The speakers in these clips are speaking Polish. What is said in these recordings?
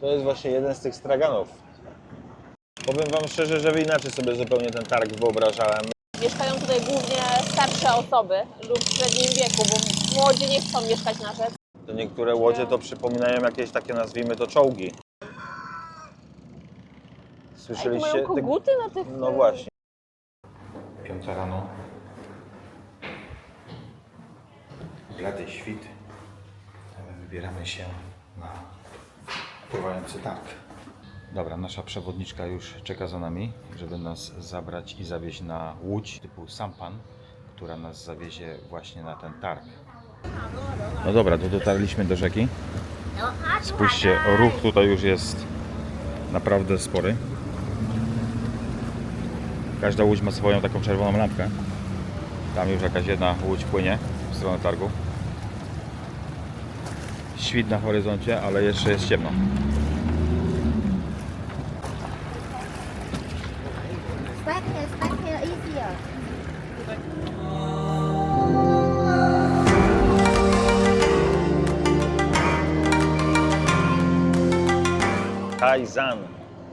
To jest właśnie jeden z tych straganów. Powiem Wam szczerze, że inaczej sobie zupełnie ten targ wyobrażałem. Mieszkają tutaj głównie starsze osoby lub w średnim wieku, bo młodzi nie chcą mieszkać na rzece. To niektóre łodzie to przypominają jakieś takie, nazwijmy to, czołgi. Słyszeliście? mają koguty na tych... No właśnie. Piąta rano. Blady świt. Wybieramy się na pływający. Dobra, nasza przewodniczka już czeka za nami, żeby nas zabrać i zawieźć na łódź typu sampan, która nas zawiezie właśnie na ten targ. No dobra, to dotarliśmy do rzeki. Spójrzcie, ruch tutaj już jest naprawdę spory. Każda łódź ma swoją taką czerwoną lampkę. Tam już jakaś jedna łódź płynie w stronę targu. Świt na horyzoncie, ale jeszcze jest ciemno. Taizan.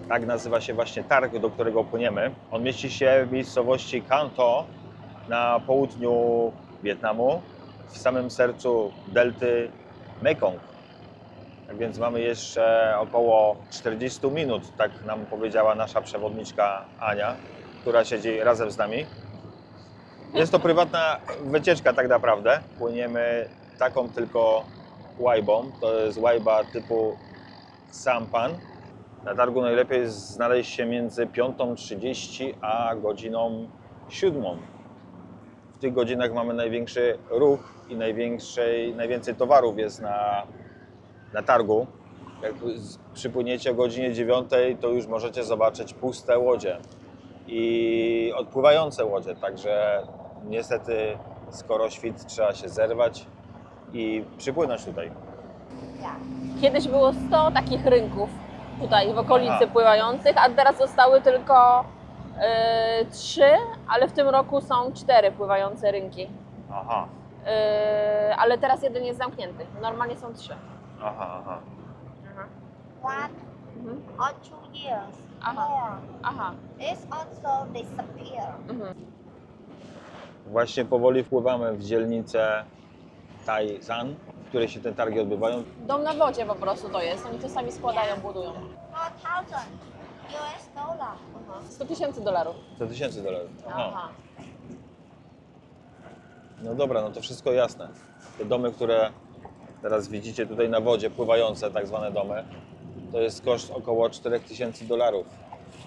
Tak nazywa się właśnie targ, do którego płyniemy. On mieści się w miejscowości Kanto na południu Wietnamu, w samym sercu delty Mekong. Tak więc mamy jeszcze około 40 minut, tak nam powiedziała nasza przewodniczka Ania, która siedzi razem z nami. Jest to prywatna wycieczka tak naprawdę. Płyniemy taką tylko łajbą. To jest łajba typu sampan. Na targu najlepiej znaleźć się między 5.30 a godziną 7. W tych godzinach mamy największy ruch i największej, najwięcej towarów jest na, na targu. Jak przypłyniecie o godzinie 9, to już możecie zobaczyć puste łodzie i odpływające łodzie. Także niestety skoro świt trzeba się zerwać i przypłynąć tutaj. Kiedyś było 100 takich rynków tutaj w okolicy Aha. pływających, a teraz zostały tylko y, trzy, ale w tym roku są cztery pływające rynki. Aha, ale teraz jeden jest zamknięty. Normalnie są trzy. aha, aha. One Mhm. or two years Uh-huh. more. Aha. It's also disappear. Mhm. Właśnie powoli wpływamy w dzielnicę Taizan, w której się te targi odbywają. Dom na wodzie po prostu to jest. Oni to sami składają, budują. 4,000 US dollar. 100 tysięcy dolarów. 100 tysięcy dolarów. Aha. Aha. No dobra, no to wszystko jasne. Te domy, które teraz widzicie tutaj na wodzie, pływające tak zwane domy, to jest koszt około 4000 dolarów.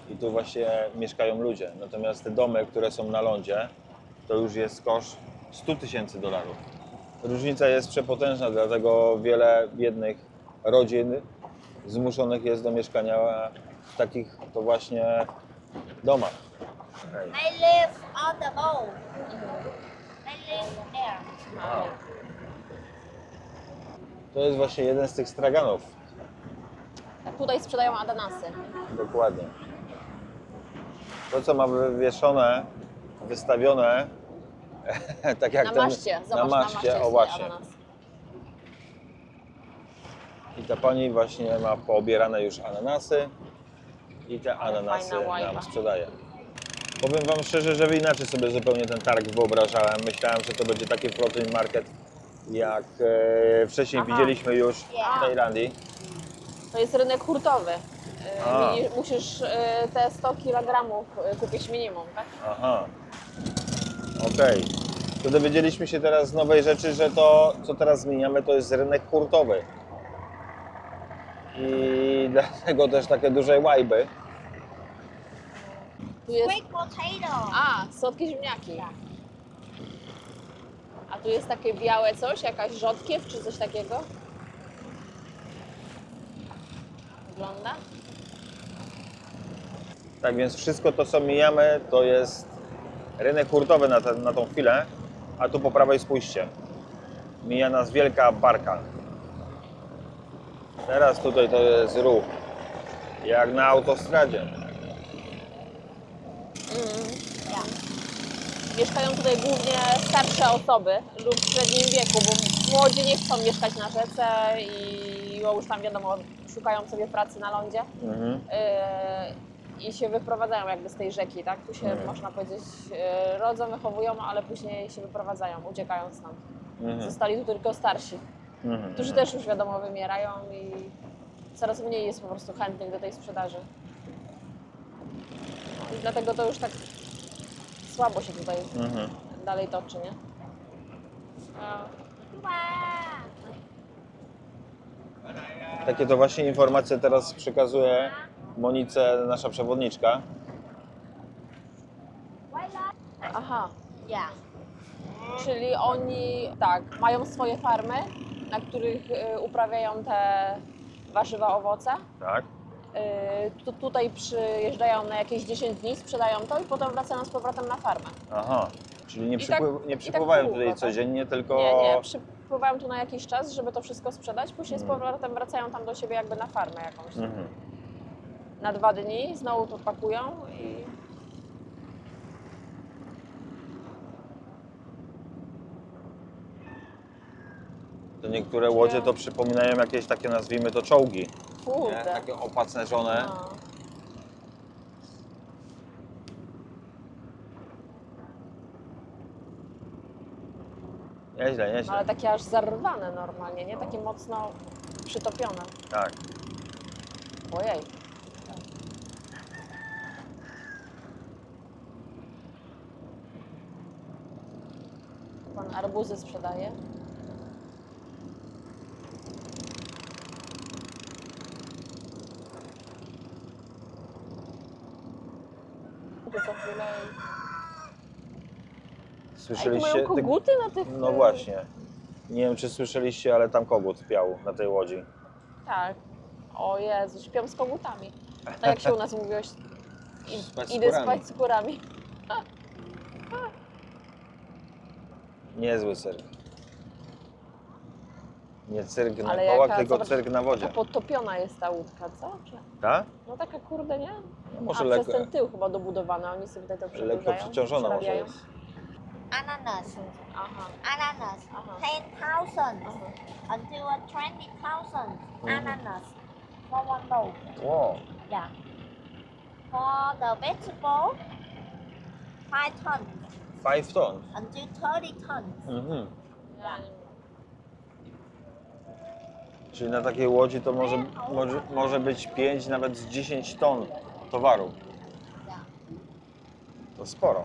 I tu właśnie mieszkają ludzie. Natomiast te domy, które są na lądzie, to już jest koszt 100 tysięcy dolarów. Różnica jest przepotężna, dlatego wiele biednych rodzin zmuszonych jest do mieszkania w takich to właśnie domach. They live on the boat. To jest właśnie jeden z tych straganów. Tutaj sprzedają ananasy. Dokładnie. To, co ma wywieszone, wystawione, tak jak Na ten, maszcie. Zobacz, na maszcie, o jest właśnie. ananas. I ta pani właśnie ma poobierane już ananasy i te ananasy nam sprzedaje. Powiem Wam szczerze, że inaczej sobie zupełnie ten targ wyobrażałem. Myślałem, że to będzie taki floating market, jak e, wcześniej Aha. widzieliśmy już w. Tajlandii. To jest rynek hurtowy. Y, A. Musisz y, te 100 kg kupić minimum, tak? Aha. Okej. To dowiedzieliśmy się teraz z nowej rzeczy, że to, co teraz zmieniamy, to jest rynek hurtowy. I dlatego też takie duże łajby. Tu jest... Sweet potato. A, słodkie ziemniaki. A tu jest takie białe coś, jakaś rzodkiew czy coś takiego? Wygląda? Tak więc wszystko to, co mijamy, to jest rynek hurtowy na, ten, na tą chwilę. A tu po prawej spójrzcie. Mija nas wielka barka. Teraz tutaj to jest ruch. Jak na autostradzie. Mm. Mieszkają tutaj głównie starsze osoby lub w średnim wieku, bo młodzi nie chcą mieszkać na rzece i już tam wiadomo, szukają sobie pracy na lądzie Mhm. yy, i się wyprowadzają jakby z tej rzeki, tak? Tu się, Mhm. można powiedzieć, yy, rodzą, wychowują, ale później się wyprowadzają, uciekają stąd. Mhm. Zostali tu tylko starsi, Mhm. którzy też już wiadomo wymierają i coraz mniej jest po prostu chętnych do tej sprzedaży. Dlatego to już tak słabo się tutaj Mhm. dalej toczy, nie? A, Takie to właśnie informacje teraz przekazuje Monice, nasza przewodniczka. Aha, Yeah. czyli oni tak, mają swoje farmy, na których y, uprawiają te warzywa, owoce. Tak. Y, tu, tutaj przyjeżdżają na jakieś 10 dni, sprzedają to i potem wracają z powrotem na farmę. Aha. Czyli nie, I tak- nie i tak przypływają tutaj tak? codziennie, tylko. Nie, nie, przypływają tu na jakiś czas, żeby to wszystko sprzedać, później z Mm. powrotem wracają tam do siebie jakby na farmę jakąś. Mhm. Na dwa dni, znowu to pakują i To niektóre łodzie to przypominają jakieś takie, nazwijmy to, czołgi. Nie? kurde. Takie opacerzone. No. Nieźle, nieźle. ale takie aż zarwane normalnie, nie? Takie mocno przytopione. Tak. Ojej. Pan arbuzy sprzedaje. Tu co chwilę. i- A jakie Słyszeliście? mają koguty na tych... No y, właśnie. Nie wiem, czy słyszeliście, ale tam kogut piał na tej łodzi. Tak. O Jezu, śpią z kogutami. Tak jak się u nas mówiłeś. I- Spać z Idę kurami. spać z kurami. Niezły cyrk. Nie cyrk na Ale kołach, jaka- tylko zobacz- cyrk na wodzie. A podtopiona jest ta łódka, co? Czy... Tak? No taka kurde, nie? No może A lekko, przez ten tył chyba dobudowana, oni sobie tutaj to przedłużają. lekko przeciążona może jest. Ananas. Aha. Ananas. Aha. 10,000 Aha. until 20,000 Mhm. ananas for one loaf. Wow. Yeah. For the vegetable, 5 tons Five tons. until 30 tons. Mhm. Nie- Czyli na takiej łodzi to może, może, może być 5, nawet z 10 ton towaru. To sporo.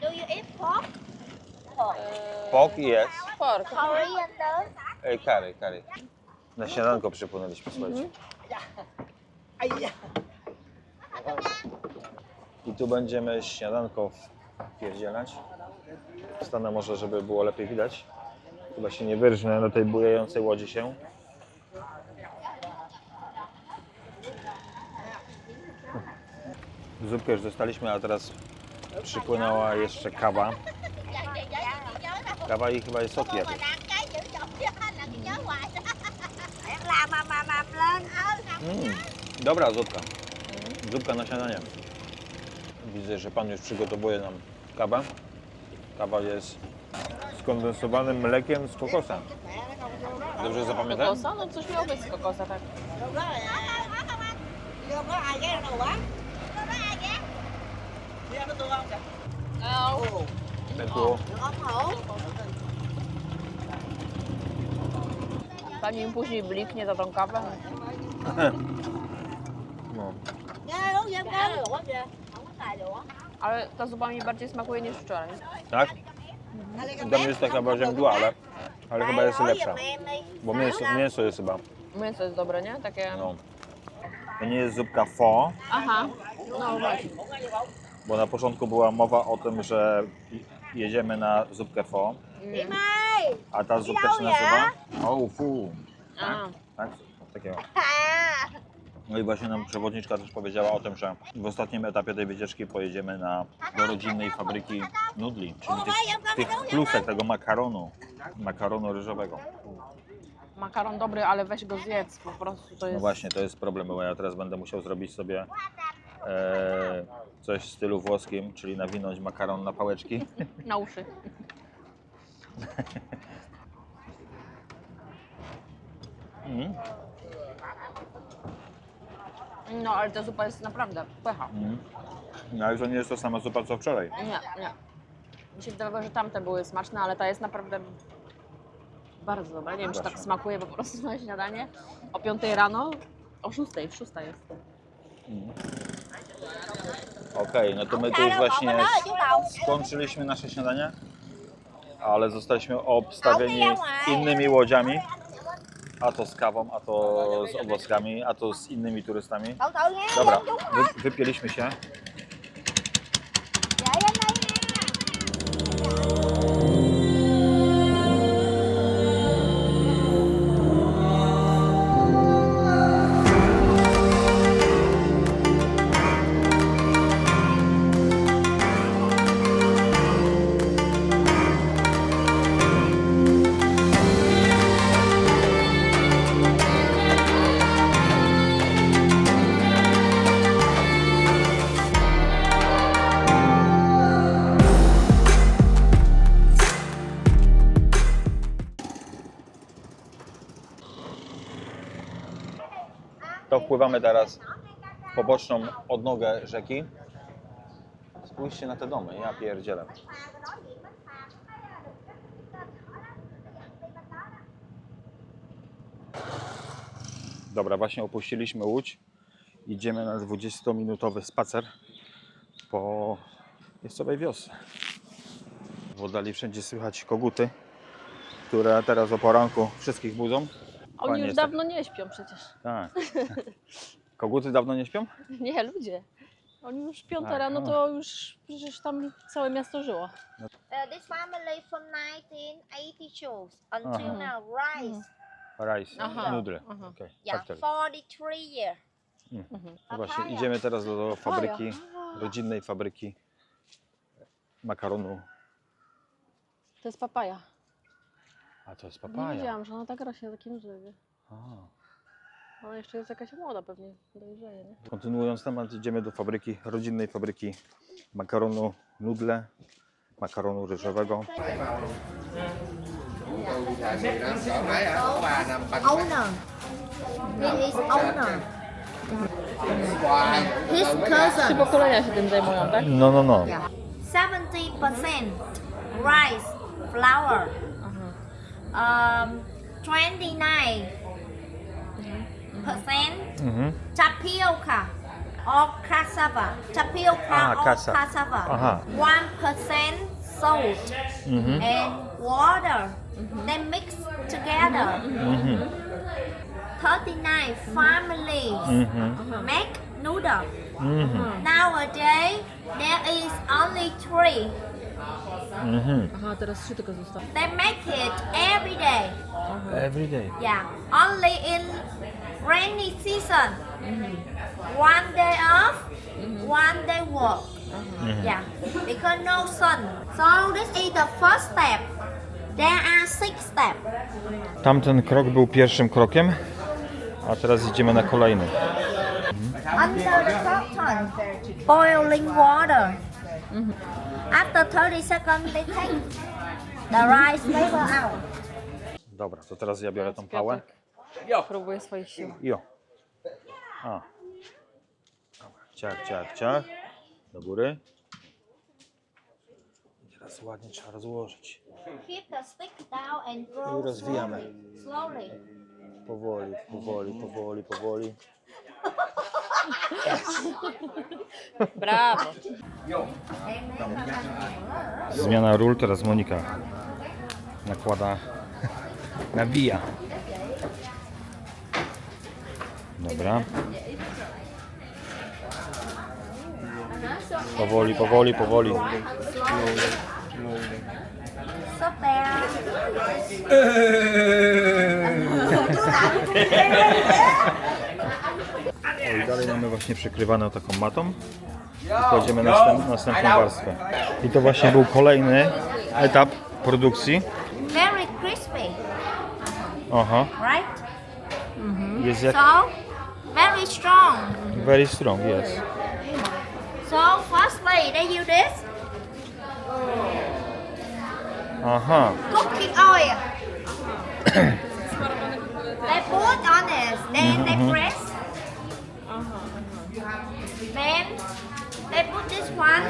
Do you eat pork? Pork. Pok jest. Pork. Ej, kary, kary. Na śniadanko przypłynęliśmy, słuchajcie. I tu będziemy śniadanko wpierdzielać. Stanę może, żeby było lepiej widać. Chyba się nie wyrżnę do tej bujającej łodzi się. Zupkę już dostaliśmy, a teraz przypłynęła jeszcze kawa. Kawa i chyba jest sok Mà jakiś. đáng cái chữ chọc cho là cái nhớ hoài làm mà mà mập lên Mm, dobra zupka. Zupka na śniadanie. Widzę, że pan już przygotowuje nam kawę. Kawa jest skondensowanym mlekiem z kokosa. Dobrze zapamiętałem? Kokosa? No coś miało być z kokosa, tak. Hổ Pani im później bliknie za tą kawę. No. Ale ta zupa mi bardziej smakuje niż wczoraj. Tak? Tam jest taka bardziej mgła, ale, ale chyba jest lepsza. Bo mięso, mięso jest chyba. Mięso jest dobre, nie? Takie... No. To nie jest zupka pho, Aha. No właśnie. bo na początku była mowa o tym, że jedziemy na zupkę pho, Mm. a ta zupka się nazywa Oh Fu. A, Tak? Takiego. No i właśnie nam przewodniczka też powiedziała o tym, że w ostatnim etapie tej wycieczki pojedziemy na, do rodzinnej fabryki nudli, czyli tych, tych klusek, tego makaronu, makaronu ryżowego. makaron dobry, ale weź go zjedz, po prostu to No jest... właśnie, to jest problem, bo ja teraz będę musiał zrobić sobie e, coś w stylu włoskim, czyli nawinąć makaron na pałeczki. Na uszy. Mm. No, ale ta zupa jest naprawdę pycha. Mm. No ale to nie jest to sama zupa co wczoraj. Nie, nie. Mi się wydawało, że tamte były smaczne, ale ta jest naprawdę bardzo dobra. Nie wiem, czy tak Właśnie. smakuje po prostu na śniadanie. O 5 rano, o 6, w 6 jest. Okej, no to my tu już właśnie skończyliśmy nasze śniadanie, ale zostaliśmy obstawieni innymi łodziami. A to z kawą, a to z owockami, a to z innymi turystami. Dobra, wy, wypieliśmy się. To wpływamy teraz poboczną odnogę rzeki. Spójrzcie na te domy, ja pierdzielę. Dobra, właśnie opuściliśmy Łódź. Idziemy na 20-minutowy spacer po miejscowej wiosce. W oddali wszędzie słychać koguty, które teraz o poranku wszystkich budzą. Oni już jest dawno nie śpią przecież. Tak. Koguty dawno nie śpią? Nie, ludzie. Oni już piąta Tak, rano no. to już przecież tam całe miasto żyło. Uh, this family from 1982 until Uh-huh. now rice. Rice, Aha, nudle. aha. Okay, Yeah, factory. 43 years. No właśnie, idziemy teraz do, do fabryki, Papaja. rodzinnej fabryki makaronu. To jest papaja. A to jest Nie papaja. wiedziałam, że ona tak rośnie na takim drzewie. A. Ona jeszcze jest jakaś młoda pewnie, dojrzeje, nie? Kontynuując temat, idziemy do fabryki, rodzinnej fabryki makaronu nudle, makaronu ryżowego. Owner. He is owner. His Trzy cousin. pokolenia się tym zajmują, tak? No, no, no. 70% rice, flour. Um, 29% Mhm. tapioca or cassava. Tapioca Ah, or cassa- cassava. Aha. 1% salt Mhm. and water. They mix together. Mhm. 39 families Mhm. make noodle. Mhm. Nowadays, there is only three. Mhm. Aha, teraz trzy tylko zostały. They make it every day. Every day. Yeah, only in rainy season. Mm-hmm. One day off, mm-hmm. one day work. Uh-huh. Mm-hmm. Yeah, because no sun. So this is the first step. There are six steps. Tamten krok był pierwszym krokiem, a teraz idziemy na kolejny. Under the cotton, boiling water. After 30 seconds, they take the rice paper out. Dobra, to teraz ja biorę tą pałę. Próbuję swoich sił. Jo. A. Dobra, ciach, ciach, ciach. Do góry. I teraz ładnie trzeba rozłożyć. Keep the stick down and I roll rozwijamy. slowly. Powoli, powoli, powoli, powoli. Brawo. Zmiana ról, teraz Monika nakłada, nawija. Dobra. Powoli, powoli, powoli. Stop i dalej mamy właśnie przykrywane taką matą. I kładziemy następ, następną warstwę. I to właśnie był kolejny etap produkcji. Very crispy, Aha, right? jest jak So, very strong. very strong, yes. So, firstly, they use this Aha, cooking oil. They put on it, then they Mhm. press. Then they put this one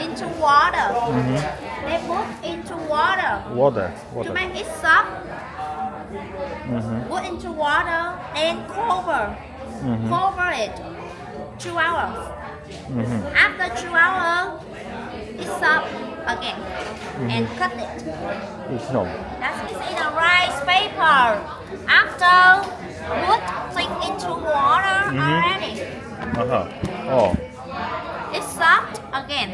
into water. Mhm. They put into water Water. to make it soft. Mhm. Put into water and cover. Mhm. Cover it two hours. Mhm. After two hours, it's soft again and cut it. I znowu. That is in a rice paper. After put thing into water Mhm. already. Aha. O, It's soft again.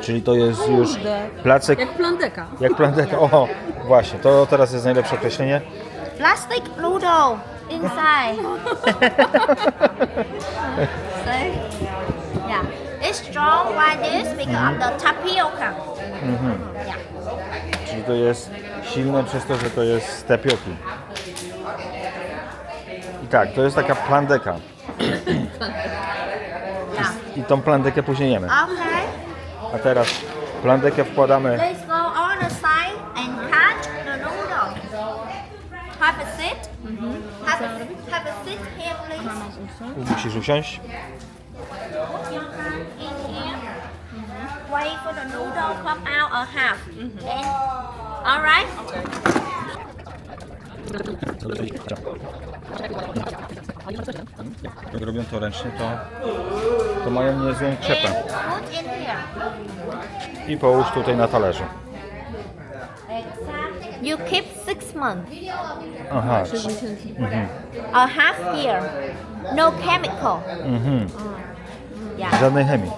czyli to jest już Kurde. placek Jak plandeka. jak plandeka. O, właśnie, to teraz jest najlepsze określenie. Plastic noodle inside. See? Yeah. It's strong like this because of the tapioca. Mhm. Yeah. Czyli to jest silne przez to, że to jest z tapioki. I tak, to jest taka plandeka. Yeah. I tą plandekę później jemy. Okay. A teraz plandekę wkładamy. Let's go on the side and cut the noodle. Have a sit. Have a, have a sit here, please. Musisz usiąść. Put your hand in here. Wait for the noodle come out a half. Then, all right. Jak robią to ręcznie, to, to mają niezłą krzepę. I połóż tutaj na talerzu. You keep six months. Aha. A half year. No chemical. Mhm. Yeah. Żadnej chemii.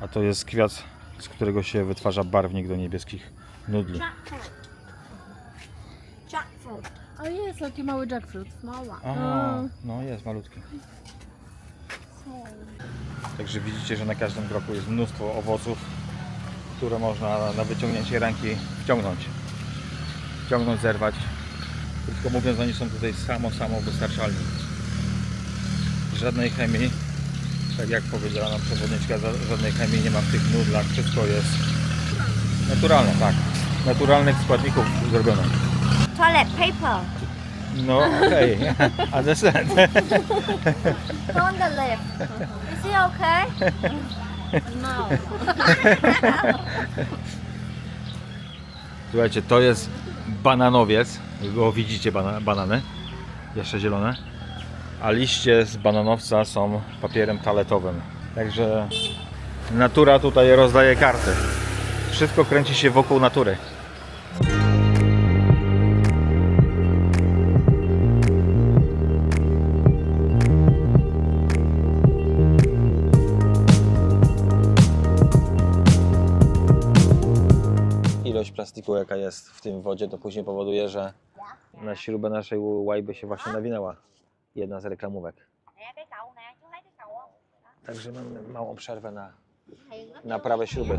A to jest kwiat, z którego się wytwarza barwnik do niebieskich nudli. Jackfruit. O jest, taki mały jackfruit. Mała. Aha, no jest malutki. Także widzicie, że na każdym kroku jest mnóstwo owoców, które można na wyciągnięcie ręki wciągnąć. Wciągnąć, zerwać. Krótko mówiąc, oni są tutaj samo, samo wystarczalni. Żadnej chemii, tak jak powiedziała nam przewodniczka, żadnej chemii nie ma w tych nudlach. Wszystko jest naturalne, tak. Naturalnych składników zrobione. Toilet paper. No okej, understand. On the left. Is it okay? No. Słuchajcie, to jest bananowiec. Go widzicie bana banany, jeszcze zielone. A liście z bananowca są papierem taletowym. Także natura tutaj rozdaje karty. Wszystko kręci się wokół natury. Plastiku, jaka jest w tym wodzie, to później powoduje, że na śrubę naszej łajby się właśnie nawinęła jedna z reklamówek. Także mamy małą przerwę na naprawę śruby.